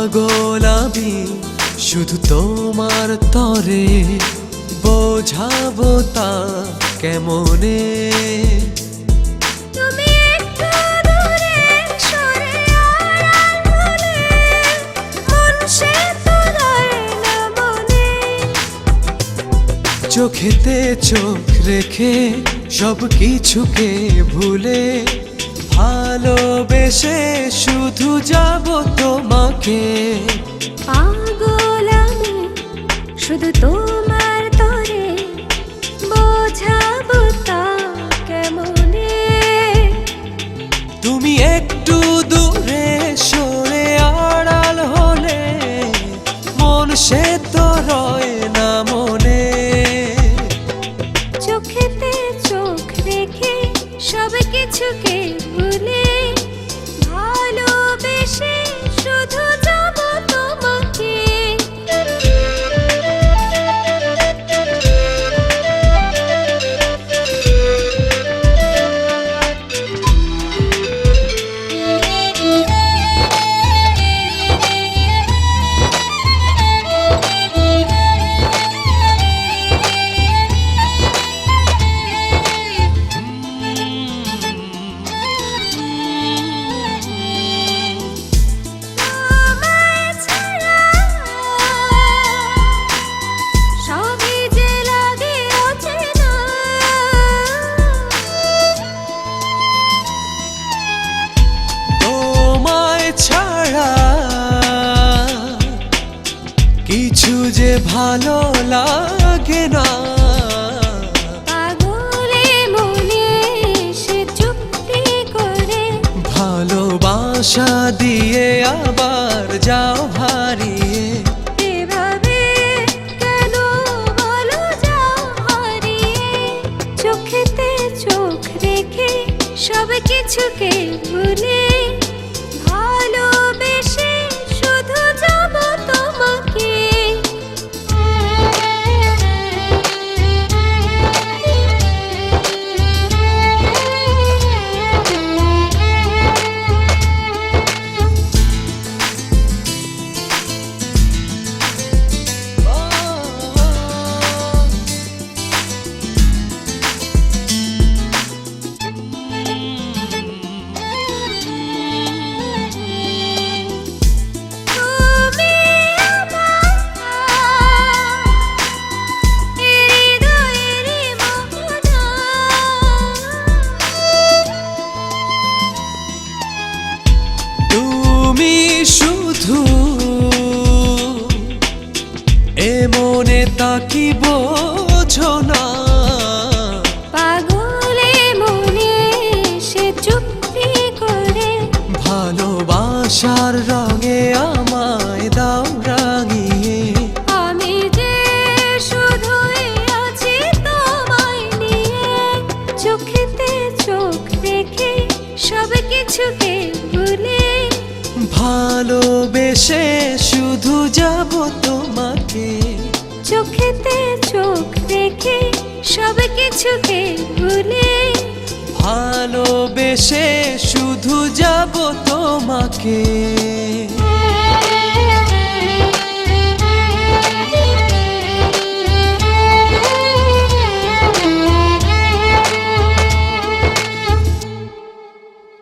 পাগল আমি শুধু তোমার তরে বোঝাবো তা কেমনে? মন মনে। চোখেতে চোখ রেখে সব কিছুকে ভুলে ভালোবেসে শুধু যাব তোমাকে। পাগল আমি শুধু তোমার তরে বোঝাবো তা কেমনে? তুমি একটু যে ভালো লাগে না। পাগলে মনে সে চুক্তি করে। ভালোবাসা দিয়ে আবার যাও হারিয়ে। এভাবে কেন বলো যাও হারিয়ে? চোখেতে চোখ রেখে সব কিছুকে ভুলে তুমি শুধু এ মনে তাকি বোঝো না। পাগলে মনে সে চুক্তি করে। ভালোবাসার রঙে আমায় দাও রাঙিয়ে আমি যে শুধুই আছি তোমায় নিয়ে চোখেতে চোখ রেখে সব কিছুকে ভুলে ভালোবেসে শুধু যাব তোমাকে। চোখেতে চোখ রেখে সব কিছুকে ভুলে। ভালোবেসে শুধু যাব তোমাকে।